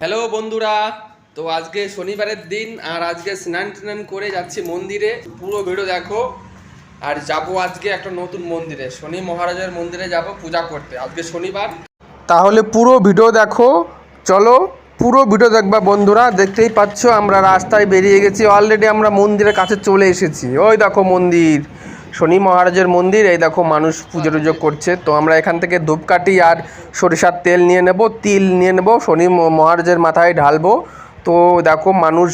Hello বন্ধুরা, তো আজকে শনিবারের দিন আর আজকে স্নান টান করে যাচ্ছি মন্দিরে। পুরো ভিডিও দেখো। আর যাব আজকে একটা নতুন মন্দিরে। শনি মহারাজের মন্দিরে যাব পূজা করতে। আজকে শনিবার। তাহলে পুরো ভিডিও দেখো। চলো, পুরো ভিডিও দেখবা বন্ধুরা। দেখতেই পাচ্ছ আমরা রাস্তায় বেরিয়ে গেছি। অলরেডি আমরা মন্দিরের কাছে চলে এসেছি। ওই দেখো মন্দির। শনি মহারাজের মন্দির, এই দেখো মানুষ পুজো টুজো করছে। তো আমরা এখান থেকে ধূপকাঠি আর সরিষার তেল নিয়ে নেব, তিল নিয়ে নেব, শনি মহারাজের মাথায় ঢালবো। তো দেখো মানুষ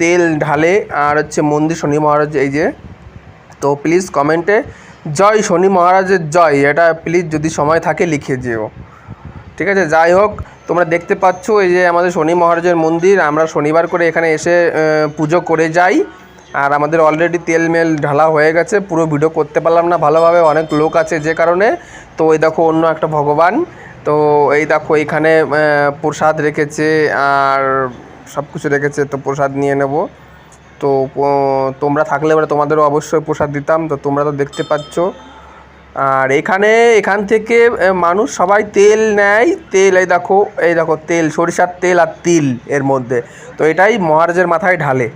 তেল ঢালে আর হচ্ছে মন্দির শনি মহারাজ, এই যে। তো প্লিজ কমেন্টে, জয় শনি মহারাজের জয় এটা প্লিজ যদি সময় থাকে লিখে যেও। ঠিক আছে, যাই হোক, তোমরা দেখতে পাচ্ছ এই যে আমাদের শনি মহারাজের মন্দির, আমরা শনিবার করে এখানে এসে পুজো করে যাই। আর আমাদের অলরেডি তেল মেল ঢালা হয়ে গেছে, পুরো ভিডিও করতে পারলাম না, ভালোভাবে অনেক লোক আছে যে কারণে। তো ওই দেখো, অন্য একটা ভগবান। তো এই দেখো এইখানে প্রসাদ রেখেছে আর সব কিছু রেখেছে, তো প্রসাদ নিয়ে নেব। তো তোমরা থাকলে এবারে তোমাদেরও অবশ্যই প্রসাদ দিতাম, তো তোমরা তো দেখতে পাচ্ছ। আর এখানে, এখান থেকে মানুষ সবাই তেল নেয়। তেল, এই দেখো এই দেখো, তেল, সরিষার তেল আর তিল এর মধ্যে। তো এটাই মহারাজের মাথায় ঢালে।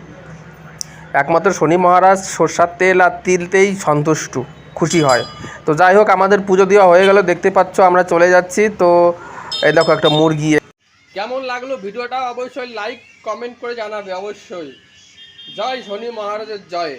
একমাত্র শনি মহারাজ সরষার তেল আর তিলতেই সন্তুষ্ট, খুশি হয়। তো যাই হোক, আমাদের পুজো দেওয়া হয়ে গেল, দেখতে পাচ্ছ আমরা চলে যাচ্ছি। তো এই দেখো একটা মুরগি। কেমন লাগল ভিডিওটা? অবশ্যই লাইক কমেন্ট করে জানাবে অবশ্যই। জয় শনি মহারাজের জয়।